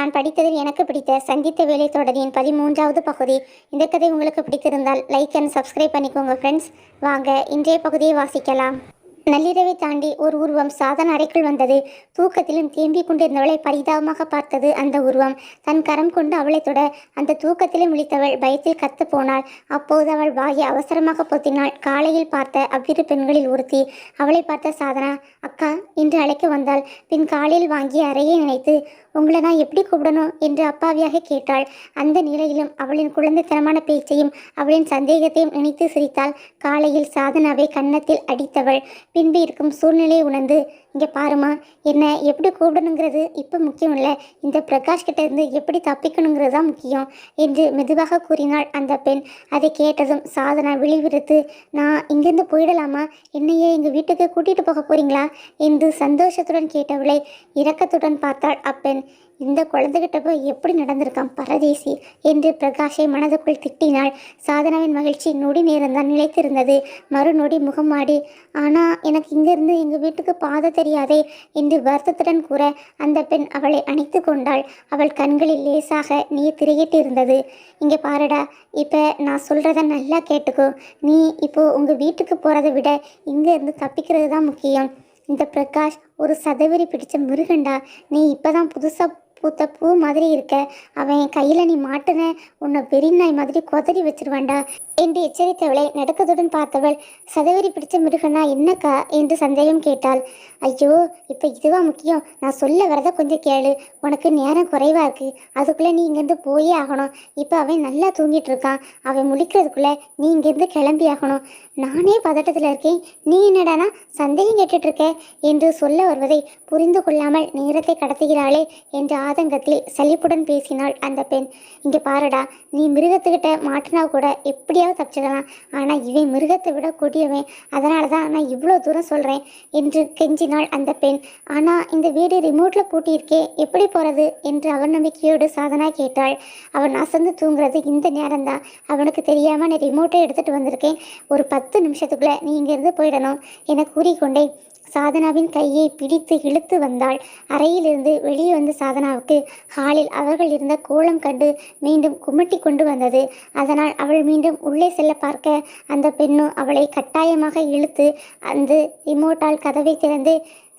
நான் படித்ததில் எனக்கு பிடித்த சந்தித்த வேலை தொடரின் பதிமூன்றாவது பகுதி. இந்த கதை உங்களுக்கு பிடித்திருந்தால் லைக் அண்ட் சப்ஸ்கிரைப் பண்ணிக்கோங்க ஃப்ரெண்ட்ஸ் வாங்க இன்றைய பகுதியை வாசிக்கலாம். நள்ளிரவை தாண்டி ஒரு உருவம் சாதன அறைக்குள் வந்தது. தூக்கத்திலும் தேம்பிக் கொண்டிருந்தவளை பரிதாபமாக பார்த்தது அந்த உருவம். தன் கரம் கொண்டு அவளை தொட அந்த தூக்கத்திலும் விழித்தவள் பயத்தில் கத்து போனாள். அப்போது அவள் வாயை அவசரமாக பொத்தினாள். காலையில் பார்த்த அவ்விரு பெண்களில் ஒருத்தி. அவளை பார்த்த சாதனா அக்கா என்று அழைக்க வந்தாள். பின் காலையில் வாங்கிய அறையை நினைத்து உங்களை நான் எப்படி கூப்பிடணும் என்று அப்பாவியாக கேட்டாள். அந்த நிலையிலும் அவளின் குழந்தைத்தனமான பேச்சையும் அவளின் சந்தேகத்தையும் நினைத்து சிரித்தாள். காலையில் சாதனாவை கன்னத்தில் அடித்தவள். பின்பு இருக்கும் சூழ்நிலையை உணர்ந்து இங்கே பாருமா என்ன எப்படி கூப்பிடணுங்கிறது இப்போ முக்கியம் இல்லை. இந்த பிரகாஷ் கிட்டேருந்து எப்படி தப்பிக்கணுங்கிறது தான் முக்கியம் என்று மெதுவாக கூறினாள் அந்த பெண். அதை கேட்டதும் சாதனா விழிவிறுத்து நான் இங்கேருந்து போயிடலாமா? என்னையே எங்கள் வீட்டுக்கு கூட்டிகிட்டு போக போகிறீங்களா என்று சந்தோஷத்துடன் கேட்டவளை இரக்கத்துடன் பார்த்தாள் அப்பெண். இந்த குழந்தைகிட்ட போய் எப்படி நடந்திருக்கான் பரதேசி என்று பிரகாஷை மனதுக்குள் திட்டினாள். சாதனாவின் மகிழ்ச்சி நொடி நேரம்தான் நிலைத்திருந்தது. மறுநொடி முகமாடி ஆனால் எனக்கு இங்கிருந்து எங்கள் வீட்டுக்கு பாதை தெரியாதே என்று வருத்தத்துடன் கூற அந்த பெண் அவளை அணைத்து கொண்டாள். அவள் கண்களில் லேசாக நீர் திரையிட்டு இருந்தது இங்கே பாருடா இப்போ நான் சொல்கிறத நல்லா கேட்டுக்கோ. நீ இப்போ உங்கள் வீட்டுக்கு போகிறத விட இங்கேருந்து தப்பிக்கிறது தான் முக்கியம் இந்த பிரகாஷ் ஒரு சதவெறி பிடிச்ச மிருகண்டா நீ இப்போதான் புதுசாக பூத்த பூ மாதிரி இருக்க. அவன் கையில் நீ மாட்டுன உன்னை பெரிய நாய் மாதிரி கொதறி வச்சிருவான்டா. என்று எச்சரித்தவளை நடுக்கத்துடன் பார்த்தவள் சதவெறி பிடிச்ச மிருகனா என்னக்கா? என்று சந்தேகம் கேட்டாள். ஐயோ இப்போ இதுவா முக்கியம்? நான் சொல்ல வரத கொஞ்சம் கேளு. உனக்கு நேரம் குறைவா இருக்கு. அதுக்குள்ளே நீ இங்கேருந்து போயே ஆகணும். இப்போ அவன் நல்லா தூங்கிட்டு இருக்கான் அவன் முழிக்கிறதுக்குள்ளே நீ இங்கேருந்து கிளம்பி ஆகணும். நானே பதட்டத்தில் இருக்கேன். நீ என்னடானா சந்தேகம் கேட்டுட்டு இருக்க என்று சொல்ல வருவதை புரிந்து கொள்ளாமல் நேரத்தை கடத்துகிறாளே என்ற ஆதங்கத்தில் சலிப்புடன் பேசினாள் அந்த பெண். இங்கே பாருடா நீ மிருகத்துக்கிட்ட மாட்டினா கூட எப்படியாவது தப்பிச்சிடலாம். ஆனால் இவன் மிருகத்தை விட கொடியவன். அதனால தான் நான் இவ்வளோ தூரம் சொல்கிறேன் என்று கெஞ்சினாள் அந்த பெண். ஆனால் இந்த வீடு ரிமோட்டில் பூட்டியிருக்கே எப்படி போகிறது என்று அவநம்பிக்கையோடு சாதனா கேட்டாள். அவன் அசந்து தூங்குறது இந்த நேரம்தான். அவனுக்கு தெரியாமல் நான் ரிமோட்டை எடுத்துகிட்டு வந்திருக்கேன். ஒரு பத்து நிமிஷத்துக்குள்ளே நீ இங்கேருந்து போயிடணும். என கூறிக்கொண்டேன். சாதனாவின் கையை பிடித்து இழுத்து வந்தாள். அறையிலிருந்து வெளியே வந்த சாதனாவுக்கு ஹாலில் அவர்கள் இருந்த கோலம் கண்டு மீண்டும் குமட்டி கொண்டு வந்தது. அதனால் அவள் மீண்டும் உள்ளே செல்ல பார்க்க அந்த பெண்ணும் அவளை கட்டாயமாக இழுத்து அந்த ரிமோட்டால் கதவை திறந்து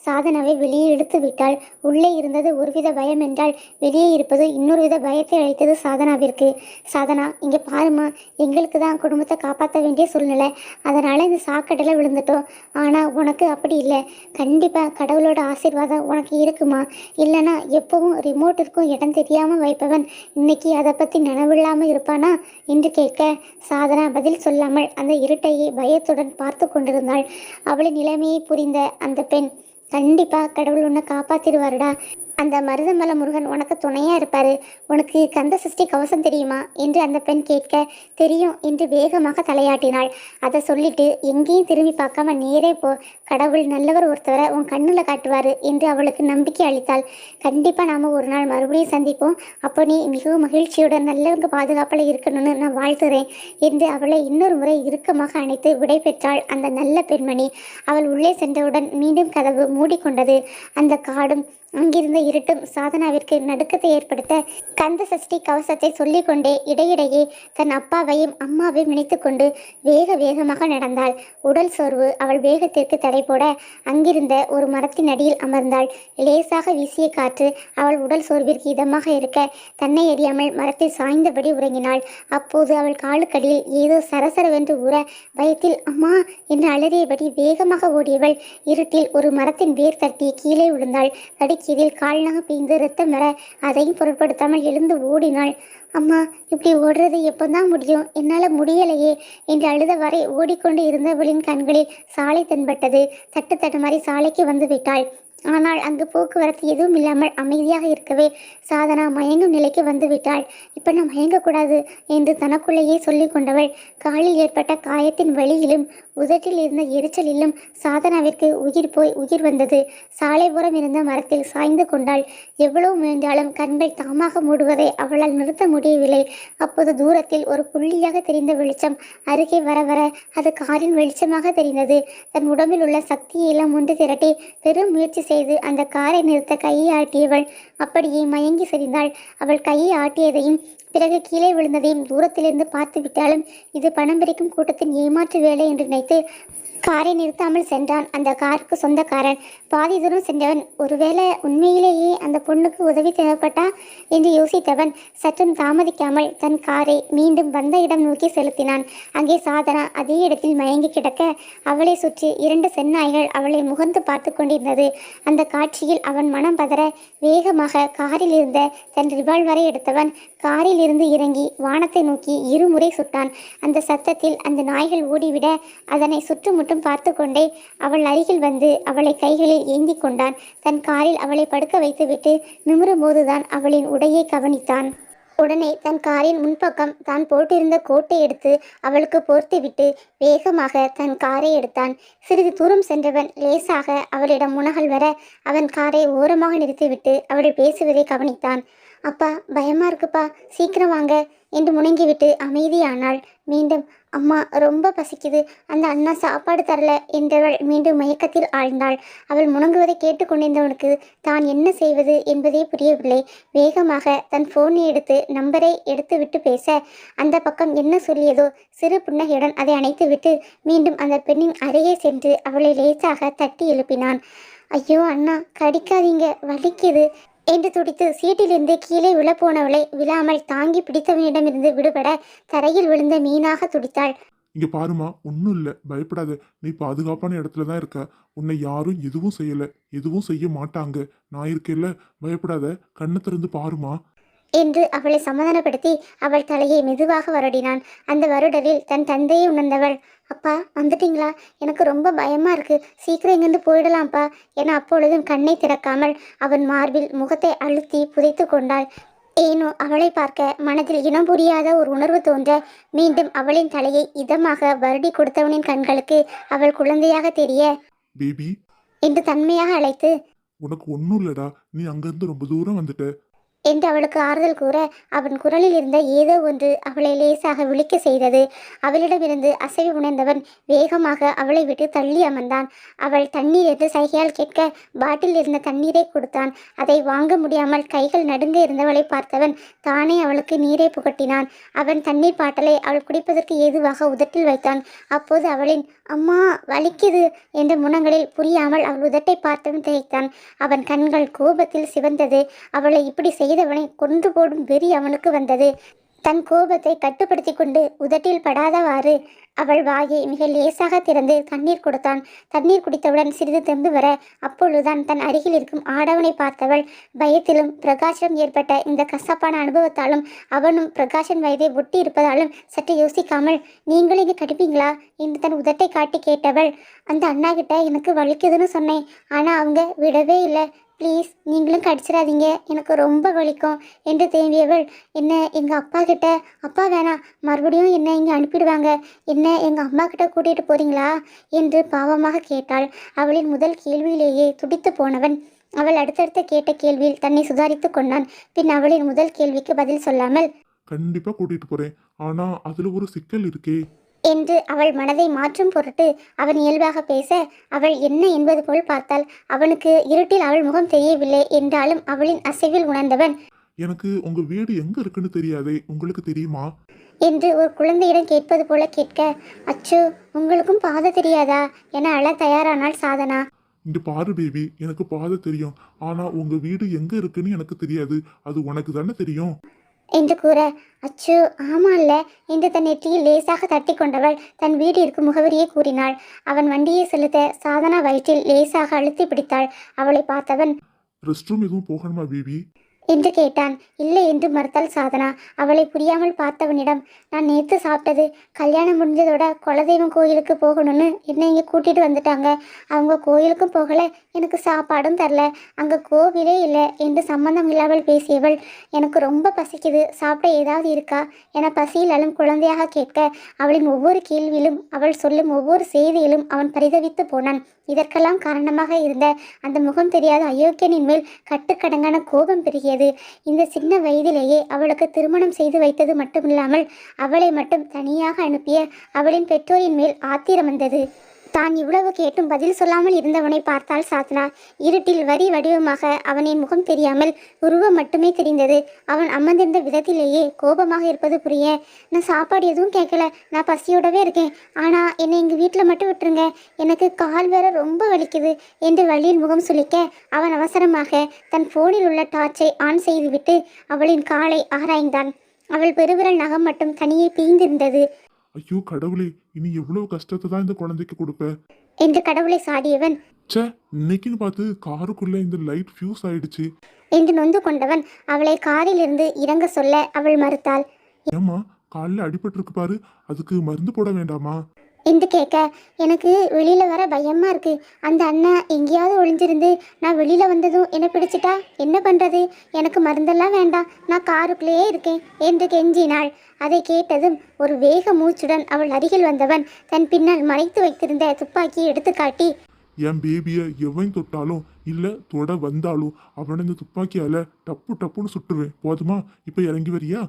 சாதனாவை வெளியே இழுத்து விட்டாள். உள்ளே இருந்தது ஒருவித பயம் என்றால் வெளியே இருப்பது இன்னொரு வித பயத்தை அளித்தது சாதனாவிற்கு. சாதனா இங்கே பாருமா எங்களுக்கு தான் குடும்பத்தை காப்பாற்ற வேண்டிய சூழ்நிலை. அதனால் இந்த சாக்கடையில் விழுந்துட்டோம். ஆனால் உனக்கு அப்படி இல்லை. கண்டிப்பாக கடவுளோட ஆசீர்வாதம் உனக்கு இருக்குமா? இல்லைனா எப்பவும் ரிமோட்டிற்கும் இடம் தெரியாமல் வைப்பவன் இன்னைக்கு அதை பற்றி நினைவில்லாமல் இருப்பானா? என்று கேட்க சாதனா பதில் சொல்லாமல் அந்த இருட்டையை பயத்துடன் பார்த்து கொண்டிருந்தாள். அவளின் நிலைமையை புரிந்த அந்த பெண் கண்டிப்பா கடவுள் உன்னை காப்பாத்திடுவாருடா. அந்த மருதமலை முருகன் உனக்கு துணையா இருப்பாரு. உனக்கு கந்த சஷ்டி கவசம் தெரியுமா? என்று அந்த பெண் கேட்க தெரியும் என்று வேகமாக தலையாட்டினாள். அதை சொல்லிட்டு எங்கேயும் திரும்பி பார்க்காம நேரே போ. கடவுள் நல்லவர் ஒருத்தவரை உன் கண்ணில் காட்டுவார் என்று அவளுக்கு நம்பிக்கை அளித்தாள். கண்டிப்பாக நாம் ஒரு நாள் மறுபடியும் சந்திப்போம். அப்போ நீ மிகவும் மகிழ்ச்சியுடன் நல்லவங்க பாதுகாப்பில் இருக்கணும்னு நான் வாழ்த்துறேன் என்று அவளை இன்னொரு முறை இறுக்கமாக அணைத்து விடை பெற்றாள் அந்த நல்ல பெண்மணி. அவள் உள்ளே சென்றவுடன் மீண்டும் கதவு மூடிக்கொண்டது. அந்த காடும் அங்கிருந்த இருட்டும் சாதனாவிற்கு நடுக்கத்தை ஏற்படுத்த கந்த சஷ்டி கவசத்தை சொல்லிக்கொண்டே இடையிடையே தன் அப்பாவையும் அம்மாவையும் நினைத்துக்கொண்டு வேக வேகமாக நடந்தாள். உடல் சோர்வு அவள் வேகத்திற்கு தடை போட அங்கிருந்த ஒரு மரத்தின் அடியில் அமர்ந்தாள். லேசாக வீசிய காற்று அவள் உடல் சோர்விற்கு இதமாக இருக்க தன்னை அறியாமல் மரத்தில் சாய்ந்தபடி உறங்கினாள். அப்போது அவள் காலுக்கடியில் ஏதோ சரசரவென்று ஊற பயத்தில் அம்மா என்று அலறியபடி வேகமாக ஓடியவள். இருட்டில் ஒரு மரத்தின் வேர் தட்டி கீழே விழுந்தாள். தடுக்கியதில் கால்நக பீந்து ரத்தம் வர அதையும் பொருட்படுத்தாமல் எழுந்து ஓடினாள். அம்மா இப்படி ஓடுறது எப்போதான் முடியும்? என்னால் முடியலையே என்று அழுத வரை ஓடிக்கொண்டு இருந்தவளின் கண்களில் சாலை தென்பட்டது. தட்டு தட்டு மாதிரி சாலைக்கு வந்து விட்டாள். ஆனால் அங்கு போக்குவரத்து எதுவும் இல்லாமல் அமைதியாக இருக்கவே சாதனா மயங்கும் நிலைக்கு வந்து விட்டாள் இப்போ நான் மயங்கக்கூடாது என்று தனக்குள்ளேயே சொல்லி கொண்டவள். காலில் ஏற்பட்ட காயத்தின் வழியிலும் உதட்டில் இருந்த எரிச்சலிலும் சாதனாவிற்கு உயிர் போய் உயிர் வந்தது. சாலைபுறம் இருந்த மரத்தில் சாய்ந்து கொண்டாள். எவ்வளவு முயன்றாலும் கண்கள் தாமாக மூடுவதை அவளால் நிறுத்த முடியவில்லை. அப்போது தூரத்தில் ஒரு புள்ளியாக தெரிந்த வெளிச்சம் அருகே வர வர அது காரின் வெளிச்சமாக தெரிந்தது. தன் உடம்பில் உள்ள சக்தியை எல்லாம் ஒன்று திரட்டி பெரும் முயற்சி செய்து அந்த காரை நிறுத்த கையை ஆட்டியவள். அப்படியே மயங்கி சரிந்தாள். அவள் கையை ஆட்டியதையும் பிறகு கீழே விழுந்ததையும் தூரத்திலிருந்து பார்த்து விட்டாலும் இது பணம் பிரிக்கும் கூட்டத்தின் ஏமாற்று வேலை என்று நினைத்து காரை நிறுத்தாமல் சென்றான். அந்த காருக்கு சொந்தக்காரன். பாதி தூரம் சென்றவன். ஒருவேளை உண்மையிலேயே அந்த பொண்ணுக்கு உதவி தேவைப்பட்டா? என்று யோசித்தவன். சற்றும் தாமதிக்காமல் தன் காரை மீண்டும் வந்த இடம் நோக்கி செலுத்தினான். அங்கே சாதனா அதே இடத்தில் மயங்கி கிடக்க அவளை சுற்றி இரண்டு செந்நாய்கள் அவளை முகந்து பார்த்து கொண்டிருந்தது. அந்த காட்சியில் அவன் மனம் பதற. வேகமாக காரில் இருந்த தன் ரிவால்வரை எடுத்தவன். காரில் மேலிருந்து இறங்கி வானத்தை நோக்கி இருமுறை சுட்டான். அந்த சத்தத்தில் அந்த நாய்கள் ஓடிவிட அதனை சுற்றுமுற்றும் பார்த்து கொண்டே அவள் அருகில் வந்து அவளை கைகளில் ஏந்தி கொண்டான். தன் காரில் அவளை படுக்க வைத்துவிட்டு நிமிரும்போதுதான் அவளின் உடையை கவனித்தான். உடனே தன் காரின் முன்பக்கம் தான் போட்டிருந்த கோட்டை எடுத்து அவளுக்கு போர்த்திவிட்டு வேகமாக தன் காரை எடுத்தான். சிறிது தூரம் சென்றவன் லேசாக அவளிடம் முனகல் வர அவன் காரை ஓரமாக நிறுத்திவிட்டு அவள் பேசுவதை கவனித்தான். அப்பா பயமா இருக்குப்பா. சீக்கிரம் வாங்க என்று முணங்கிவிட்டு அமைதியானாள். மீண்டும் அம்மா ரொம்ப பசிக்குது. அந்த அண்ணா சாப்பாடு தரல என்றவள் மீண்டும் மயக்கத்தில் ஆழ்ந்தாள். அவள் முணங்குவதை கேட்டுக்கொண்டிருந்தவனுக்கு தான் என்ன செய்வது என்பதே புரியவில்லை. வேகமாக தன் போனை எடுத்து நம்பரை எடுத்துவிட்டு பேச அந்த பக்கம் என்ன சொல்லியதோ சிறு புன்னகையுடன் அதை அணைத்துவிட்டு மீண்டும் அந்த பெண்ணின் அருகே சென்று அவளை லேசாக தட்டி எழுப்பினான். ஐயோ அண்ணா கடிக்காதீங்க. வலிக்குது. என்று துடித்து சீட்டிலிருந்து கீழே விழப்போனவளை விழாமல் தாங்கி பிடித்தவனிடமிருந்து விடுபட தரையில் விழுந்த மீனாக துடித்தாள். இங்க பாருமா ஒன்றும் இல்லை. பயப்படாத. நீ பாதுகாப்பான இடத்துல தான் இருக்க. உன்னை யாரும் எதுவும் செய்யலை. எதுவும் செய்ய மாட்டாங்க. நான் இருக்கேல்ல பயப்படாத. கண்ணை திறந்து பாருமா என்று அவளை சமாதானப்படுத்தி அவள் தலையை மெதுவாக வருடினான். அந்த வருடலில் தன் தந்தையை உணர்ந்தவள் அப்பா வந்துட்டீங்களா? எனக்கு ரொம்ப பயமா இருக்கு. சீக்கிரம் இங்கிருந்து போயிடலாம்ப்பா என அப்பொழுதும் கண்ணை திறக்காமல் அவன் மார்பில் முகத்தை அழுத்தி புதைத்து கொண்டாள். ஏனோ அவளை பார்க்க மனதில் இனம் புரியாத ஒரு உணர்வு தோன்ற மீண்டும் அவளின் தலையை இதமாக வருடி கொடுத்தவனின் கண்களுக்கு அவள் குழந்தையாக தெரிய பேபி. என்று தன்மையாக அழைத்து உனக்கு ஒன்றும் இல்லடா. நீ அங்கேருந்து ரொம்ப தூரம் வந்துட்ட. என்று அவளுக்கு ஆறுதல் கூற அவன் குரலில் இருந்த ஏதோ ஒன்று அவளை லேசாக விழிக்க செய்தது. அவளிடமிருந்து அசைவு உணர்ந்தவன் வேகமாக அவளை விட்டு தள்ளி அமர்ந்தான். அவள் தண்ணீர் என்று சைகையால் கேட்க பாட்டில் இருந்த தண்ணீரை கொடுத்தான். அதை வாங்க முடியாமல் கைகள் நடுங்க இருந்தவளை பார்த்தவன் தானே அவளுக்கு நீரை புகட்டினான். அவன் தண்ணீர் பாட்டலை அவள் குடிப்பதற்கு ஏதுவாக உதட்டில் வைத்தான். அப்போது அவளின் அம்மா வலிக்குது என்ற முனங்களில் புரியாமல் அவள் உதட்டை பார்த்தவன் திகைத்தான். அவன் கண்கள் கோபத்தில் சிவந்தது. அவளை இப்படி செய்தவனை கொன்று போடும் வெறி அவனுக்கு வந்தது. தன் கோபத்தை கட்டுப்படுத்தி கொண்டு உதட்டில் படாதவாறு அவள் வாயை மிக லேசாக திறந்து தண்ணீர் கொடுத்தான். தண்ணீர் குடித்தவுடன் சிறிது தெம்பு வர அப்பொழுதுதான் தன் அருகில் இருக்கும் ஆடவனை பார்த்தவள் பயத்திலும் பிரகாஷம் ஏற்பட்ட இந்த கசப்பான அனுபவத்தாலும் அவனும் பிரகாஷன் வயதை ஒட்டி இருப்பதாலும் சற்று யோசிக்காமல் நீங்களும் இங்கே கடிப்பீங்களா? என்று தன் உதட்டை காட்டி கேட்டவள் அந்த அண்ணா கிட்ட எனக்கு வலிக்குதுன்னு சொன்னேன். ஆனால் அவங்க விடவே இல்லை. ப்ளீஸ் நீங்களும் கடிச்சிடாதீங்க. எனக்கு ரொம்ப வலிக்கும். என்று தேம்பியவள் என்ன எங்கள் அப்பா கிட்ட அப்பா வேணாம். மறுபடியும் என்ன இங்கே அனுப்பிடுவாங்க? என்ன எங்கள் அம்மா கிட்ட கூட்டிகிட்டு போறீங்களா? என்று பாவமாக கேட்டாள். அவளின் முதல் கேள்வியிலேயே துடித்து போனவன் அவள் அடுத்தடுத்து கேட்ட கேள்வியில் தன்னை சுதாரித்து கொண்டான். பின் அவளின் முதல் கேள்விக்கு பதில் சொல்லாமல் கண்டிப்பாக கூட்டிகிட்டு போகிறேன் ஆனால் அதில் ஒரு சிக்கல் இருக்கே. என்று அவள் மனதை மாற்றும் பொருட்டு அவன் இயல்பாக பேச அவள் என்ன என்பது போல் பார்த்தாள் அவனுக்கு இருட்டில் அவள் முகம் தெரியவில்லை என்றாலும் அவளின் அசைவில் உணர்ந்தவன் எனக்கு உங்கள் வீடு எங்கே இருக்குன்னு தெரியாதே உங்களுக்கு தெரியுமா? என்று ஒரு குழந்தையிடம் கேட்பது போல கேட்க அச்சோ உங்களுக்கும் பாத தெரியாதா? என அழ தயாரானாள் சாதனா? இங்க பாரு பேபி எனக்கு பாதை தெரியும். ஆனால் உங்கள் வீடு எங்கே இருக்குன்னு எனக்கு தெரியாது. அது உனக்கு தானே தெரியும்? என்று கூற அச்சோ ஆமால்ல என்று தன் நெற்றியில் லேசாக தட்டி கொண்டவள் தன் வீடு இருக்கும் முகவரியை கூறினாள். அவன் வண்டியை செலுத்த சாதனா வயிற்றில் லேசாக அழுத்தி பிடித்தாள். அவளை பார்த்தவன் ரெஸ்ட் ரூம் எதுவும் போகணுமா பேபி? என்று கேட்டான். இல்லை என்று மறுத்தாள் சாதனா. அவளை புரியாமல் பார்த்தவனிடம் நான் நேற்று சாப்பிட்டது கல்யாணம் முடிஞ்சதோட குலதெய்வம் கோயிலுக்கு போகணும்னு என்னை இங்கே கூட்டிகிட்டு வந்துட்டாங்க. அவங்க கோயிலுக்கும் போகலை எனக்கு சாப்பாடும் தரல. அங்கே கோவிலே இல்லை என்று சம்பந்தம் இல்லாமல் பேசியவள் எனக்கு ரொம்ப பசிக்குது சாப்பிட ஏதாவது இருக்கா? என பசியிலும் குழந்தையாக கேட்க அவளின் ஒவ்வொரு கேள்வியிலும் அவள் சொல்லும் ஒவ்வொரு செய்தியிலும் அவன் பரிதவித்து போனான். இதற்கெல்லாம் காரணமாக இருந்த அந்த முகம் தெரியாத அயோக்கியனின் மேல் கட்டுக்கடங்கான கோபம் பெருகியது இந்த சின்ன வயதிலேயே அவளுக்கு திருமணம் செய்து வைத்தது மட்டுமில்லாமல் அவளை மட்டும் தனியாக அனுப்பிய அவளின் பெற்றோரின் மேல் ஆத்திரம் வந்தது. தான் இவ்வளவு கேட்டும் பதில் சொல்லாமல் இருந்தவனை பார்த்தாள் சாத்னா. இருட்டில் வரி வடிவமாக அவனின் முகம் தெரியாமல் உருவம் மட்டுமே தெரிந்தது. அவன் அமர்ந்திருந்த விதத்திலேயே கோபமாக இருப்பது புரிய நான் சாப்பாடு எதுவும் கேட்கல. நான் பசியோடவே இருக்கேன். ஆனால் என்னை எங்கள் வீட்டில் மட்டும் விட்டுருங்க. எனக்கு கால் வேற ரொம்ப வலிக்குது என்று வழியில் முகம் சுளிக்க அவன் அவசரமாக தன் ஃபோனில் உள்ள டார்ச்சை ஆன் செய்துவிட்டு அவளின் காலை ஆராய்ந்தான். அவள் பெருவிரல் நகம் மட்டும் தனியே பீய்ந்திருந்தது ஐயோ கடவுளே. இனி எவ்வளவு கஷ்டத்தை தான் இந்த குழந்தைக்கு கொடுப்ப? என்று கடவுளை சாடியவன். ச்சே இன்னைக்குன்னு பார்த்து காருக்குள்ள இந்த லைட் ஃபியூஸ் ஆயிடுச்சு. என்று நொந்து கொண்டவன் அவளை காரிலிருந்து இறங்க சொல்ல அவள் மறுத்தாள். ஏம்மா காலில் அடிபட்டிருக்கு பாரு அதுக்கு மருந்து போட வேண்டாமா? என்று கேட்க எனக்கு வெளியில் வர பயமாக இருக்குது அந்த அண்ணன் எங்கேயாவது ஒளிஞ்சிருந்து நான் வெளியில் வந்ததும் என்னை பிடிச்சிட்டா? என்ன பண்ணுறது எனக்கு மருந்தெல்லாம் வேண்டாம். நான் காருக்குள்ளேயே இருக்கேன். என்று கெஞ்சினாள். அதை கேட்டதும் ஒரு வேக மூச்சுடன் அவள் அருகில் வந்தவன் தன் பின்னால் மறைத்து வைத்திருந்த துப்பாக்கியை எடுத்து காட்டி என் பேபியை எவன் தொட்டாலும் இல்லை தொட வந்தாலும் அவனை இந்த துப்பாக்கியால் டப்பு டப்புன்னு சுட்டுருவேன். போதுமா? இப்போ இறங்கி வரியா?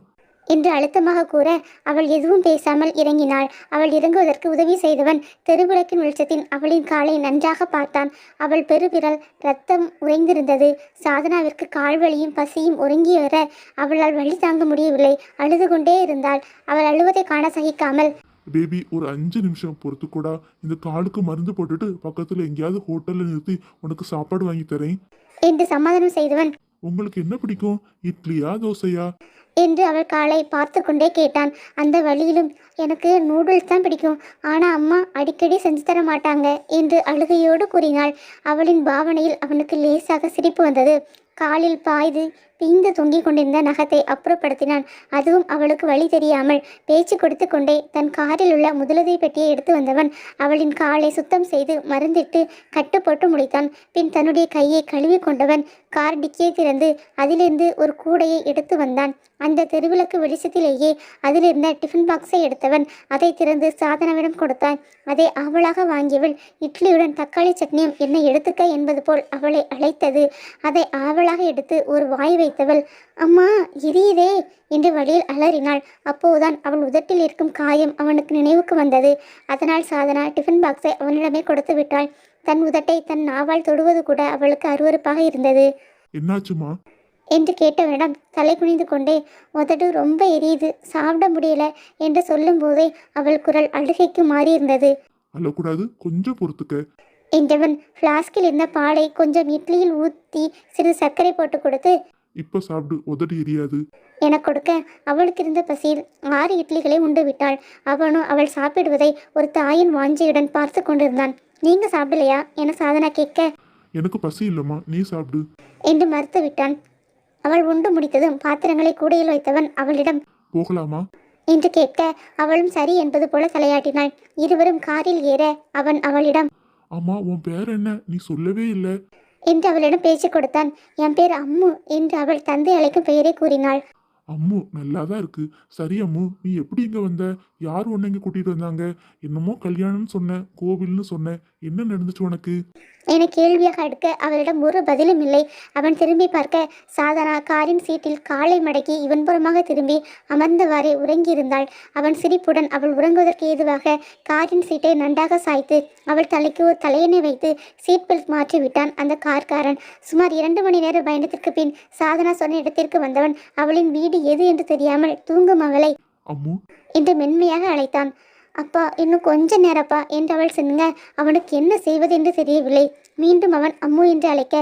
என்று அழுத்தமாக கூற அவள் எதுவும் பேசாமல் இறங்கினாள். அவள் இறங்குவதற்கு உதவி செய்தவன் தெருவிளக்கின் வெளிச்சத்தின் அவளின் காலை நன்றாக பார்த்தான். அவள் பெருவிரல் ரத்தம் உறைந்திருந்தது. சாதனாவிற்கு கால்வலியும் பசியும் உறங்கி வர அவளால் வழி தாங்க முடியவில்லை. அழுது கொண்டே இருந்தாள். அவள் அழுவதை காண சகிக்காமல் பேபி ஒரு அஞ்சு நிமிஷம் பொறுத்துக்கூடா. இந்த காலுக்கு மருந்து போட்டுட்டு பக்கத்தில் எங்கேயாவது ஹோட்டலில் நிறுத்தி உனக்கு சாப்பாடு வாங்கி தரேன். என்று சமாதானம் செய்தவன் உங்களுக்கு என்ன பிடிக்கும்? இட்லியா தோசையா? என்று அவள் காலை பார்த்து கொண்டே கேட்டான். அந்த வழியிலும் எனக்கு நூடுல்ஸ் தான் பிடிக்கும். ஆனால் அம்மா அடிக்கடி செஞ்சு தர மாட்டாங்க என்று அழுகையோடு கூறினாள். அவளின் பாவனையில் அவனுக்கு லேசாக சிரிப்பு வந்தது. காலில் பாய்து பிய்ந்து தொங்கிக் கொண்டிருந்த நகத்தை அப்புறப்படுத்தினான். அதுவும் அவளுக்கு வழி தெரியாமல் பேச்சு கொடுத்து கொண்டே தன் காரில் உள்ள முதலுதவி பெட்டியை எடுத்து வந்தவன் அவளின் காலை சுத்தம் செய்து மருந்திட்டு கட்டு போட்டு முடித்தான். பின் தன்னுடைய கையை கழுவி கொண்டவன் கார் டிக்கியை திறந்து அதிலிருந்து ஒரு கூடையை எடுத்து வந்தான். அந்த தெருவிளக்கு வெளிச்சத்திலேயே அதிலிருந்த டிஃபன் பாக்ஸை எடுத்தவன் அதை திறந்து சாதனவிடம் கொடுத்தான். அதை அவளாக வாங்கியவள் இட்லியுடன் தக்காளி சட்னியும் என்ன எடுத்துக்க என்பது போல் அவளை அழைத்தது. அதை ஆவலாக எடுத்து ஒரு வாய் வைத்தவள். அம்மா எரியுதே என்று வழியில் அலறினாள். அப்போதுதான் அவள் உதட்டில் இருக்கும் காயம் அவனுக்கு நினைவுக்கு வந்தது. அதனால் சாதனா டிஃபன் பாக்ஸை அவனிடமே கொடுத்து விட்டாள். தன் உதட்டை தன் நாவால் தொடுவது கூட அவளுக்கு அருவருப்பாக இருந்தது. என்னாச்சுமா என்று கேட்டவனிடம் தலை குனிந்து கொண்டே உதடு ரொம்ப எரியுது சாப்பிட முடியல என்று சொல்லும்போதே அவள் குரல் அழுகைக்கு மாறியிருந்தது. அழக்கூடாது கொஞ்சம் பொறுத்துக்க. என்றவன் ஃப்ளாஸ்கில் இருந்த பாலை கொஞ்சம் இட்லியில் ஊற்றி சிறிது சர்க்கரை போட்டு கொடுத்து இப்போ சாப்பிடு உதடு எரியாது. என கொடுக்க அவளுக்கு இருந்த பசியில் ஆறு இட்லிகளை உண்டு விட்டாள். அவனும் அவள் சாப்பிடுவதை ஒரு தாயின் வாஞ்சையுடன் பார்த்து கொண்டிருந்தான். நீங்க சாப்பிடலையா என சாதனா கேட்க எனக்கு பசி இல்லைம்மா நீ சாப்பிடு. என்று மறுத்து விட்டான். அவள் உண்டு முடித்ததும் பாத்திரங்களை கூடையில் வைத்தவன் அவளிடம் போகலாமா? என்று கேட்க அவளும் சரி என்பது போல தலையாட்டினாள். இருவரும் காரில் ஏற அவன் அவளிடம் அம்மா உன் பேர் என்ன? நீ சொல்லவே இல்லை. என்று அவளிடம் பேச்சு கொடுத்தான். என் பேர் அம்மு என்று அவள் தந்தை அழைக்கும் பெயரை கூறினாள். அம்மு நல்லா தான் இருக்கு. சரி அம்மு நீ எப்படி இங்கே வந்த? யார் உன்னை இங்கே கூட்டிகிட்டு வந்தாங்க? என்னமோ கல்யாணம்னு சொன்ன கோவில்னு சொன்ன. என்ன நடந்துச்சு உனக்கு? என கேள்வியாக அடுக்க அவளிடம் ஒரு பதிலும் இல்லை. அவன் திரும்பி பார்க்க சாதனா காரின் சீட்டில் காலை மடக்கி இவன் புறமாக திரும்பி அமர்ந்தவாறே உறங்கியிருந்தாள். அவன் சிரிப்புடன் அவள் உறங்குவதற்கு ஏதுவாக காரின் சீட்டை நன்றாக சாய்த்து அவள் தலைக்கு ஒரு தலையணை வைத்து சீட் பெல்ட் மாற்றி விட்டான். அந்த கார்காரன் சுமார் இரண்டு மணி நேர பயணத்திற்கு பின் சாதனா சொன்ன இடத்திற்கு வந்தவன். அவளின் வீடு எது என்று தெரியாமல் தூங்கும் அவளை அம்மு. என்று மென்மையாக அழைத்தான். அப்பா இன்னும் கொஞ்ச நேரப்பா என்று அவள் சொன்ன அவனுக்கு என்ன செய்வது என்று தெரியவில்லை. மீண்டும் அவன் அம்மு என்று அழைக்க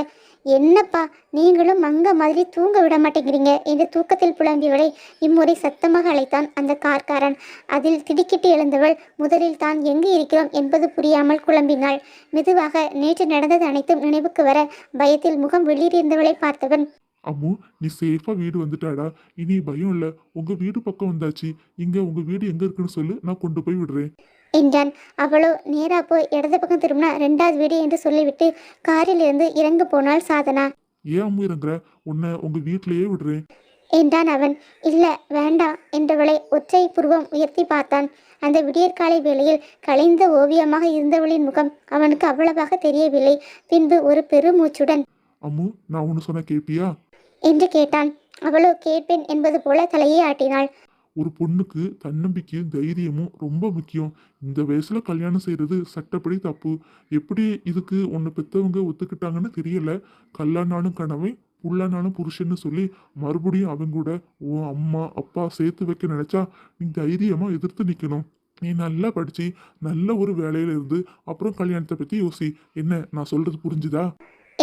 என்னப்பா நீங்களும் மங்க மாதிரி தூங்க விட மாட்டேங்கிறீங்க என்று தூக்கத்தில் புலம்பியவளை இம்முறை சத்தமாக அழைத்தான் அந்த கார்காரன். அதில் திடுக்கிட்டு எழுந்தவள் முதலில் தான் எங்கு இருக்கிறோம் என்பது புரியாமல் குழம்பினாள். மெதுவாக நேற்று நடந்தது அனைத்தும் நினைவுக்கு வர பயத்தில் முகம் வெளியிருந்தவளை பார்த்தவன் அம்மு நீ சேஃபா வீடு வந்துட்டாடா. இனி பயம் இல்ல. உங்க வீடு பக்கம் வந்தாச்சு. இங்க உங்க வீடு எங்க இருக்குன்னு சொல்லு. நான் கொண்டு போய் விடுறேன். என்றான். அவளோ நேரா போய் இடது பக்கம் திரும்பினா ரெண்டாவது வீடு என்று சொல்லிவிட்டு காரிலிருந்து இறங்க போனாள் சாதனா. ஏன் அம்மு இறங்குற? உன்னை உங்க வீட்டிலேயே விடுறேன். என்றான் அவன். இல்ல வேண்டாம் என்றவளை ஒற்றை புருவம் உயர்த்தி பார்த்தான். அந்த விடியற்காலை வேளையில் கலைந்த ஓவியமாக இருந்தவளின் முகம் அவனுக்கு அவ்வளவாக தெரியவில்லை. பின்பு ஒரு பெருமூச்சுடன் அம்மு நான் ஒன்று சொன்ன கேப்பியா? என்று கேட்டான். அவளோ கேட்பேன் என்பது போல தலையை ஆட்டினாள். ஒரு பொண்ணுக்கு தன்னம்பிக்கையும் தைரியமும் ரொம்ப முக்கியம். இந்த வயசுல கல்யாணம் செய்யறது சட்டப்படி தப்பு. எப்படி இதுக்கு உன்னை பெத்தவங்க ஒத்துக்கிட்டாங்கன்னு தெரியல. கல்லானாலும் கனவை புள்ளனாலும் புருஷன்னு சொல்லி மறுபடியும் அவங்க கூட உன் அம்மா அப்பா சேர்த்து வைக்க நினைச்சா நீ தைரியமா எதிர்த்து நிக்கணும். நீ நல்லா படிச்சு நல்ல ஒரு வேலையில இருந்து அப்புறம் கல்யாணத்தை பத்தி யோசி. என்ன நான் சொல்றது புரிஞ்சுதா?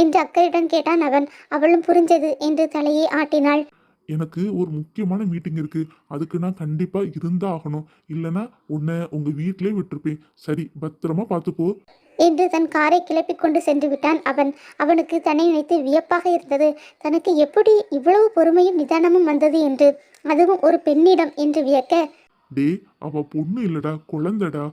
என்று அக்கறையுடன் கேட்டான் அவன். அவளும் புரிஞ்சது என்று தலையை ஆட்டினாள். எனக்கு ஒரு முக்கியமான மீட்டிங் இருக்கு. அதுக்கு நான் கண்டிப்பா இருந்தா ஆகணும் இல்லைன்னா உன்னை உங்க வீட்டிலே விட்டுருப்பேன். சரி பத்திரமா பார்த்துப்போ என்று தன் காரை கிளப்பிக் கொண்டு சென்று விட்டான் அவன். அவனுக்கு தன்னை நினைத்து வியப்பாக இருந்தது. தனக்கு எப்படி இவ்வளவு பொறுமையும் நிதானமும் வந்தது என்று. அதுவும் ஒரு பெண்ணிடம் என்று வியக்க. டே அவ பொண்ணு இல்லடா குழந்தைடா.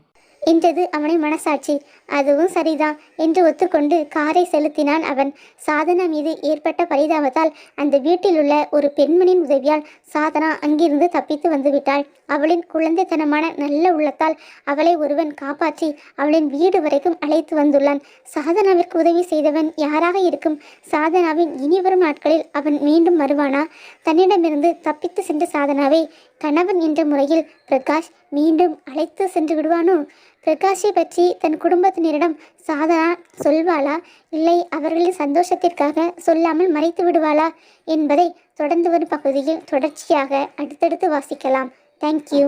என்றது அவனை மனசாட்சி. அதுவும் சரிதான் என்று ஒத்துக்கொண்டு காரை செலுத்தினான் அவன். சாதனா மீது ஏற்பட்ட பரிதாபத்தால் அந்த வீட்டில் உள்ள ஒரு பெண்மணியின் உதவியால் சாதனா அங்கிருந்து தப்பித்து வந்துவிட்டாள். அவளின் குழந்தைத்தனமான நல்ல உள்ளத்தால் அவளை ஒருவன் காப்பாற்றி அவளின் வீடு வரைக்கும் அழைத்து வந்துள்ளான். சாதனாவிற்கு உதவி செய்தவன் யாராக இருக்கும்? சாதனாவின் இனிவரும் நாட்களில் அவன் மீண்டும் வருவானா? தன்னிடமிருந்து தப்பித்து சென்ற சாதனாவை கணவன் என்ற முறையில் பிரகாஷ் மீண்டும் அழைத்து சென்று விடுவானோ? பிரகாஷை பற்றி தன் குடும்பத்தினரிடம் சாதனா சொல்வாளா? இல்லை அவர்களின் சந்தோஷத்திற்காக சொல்லாமல் மறைத்து விடுவாளா? என்பதை தொடர்ந்து வரும் பகுதியில் தொடர்ச்சியாக அடுத்தடுத்து வாசிக்கலாம். தேங்க்யூ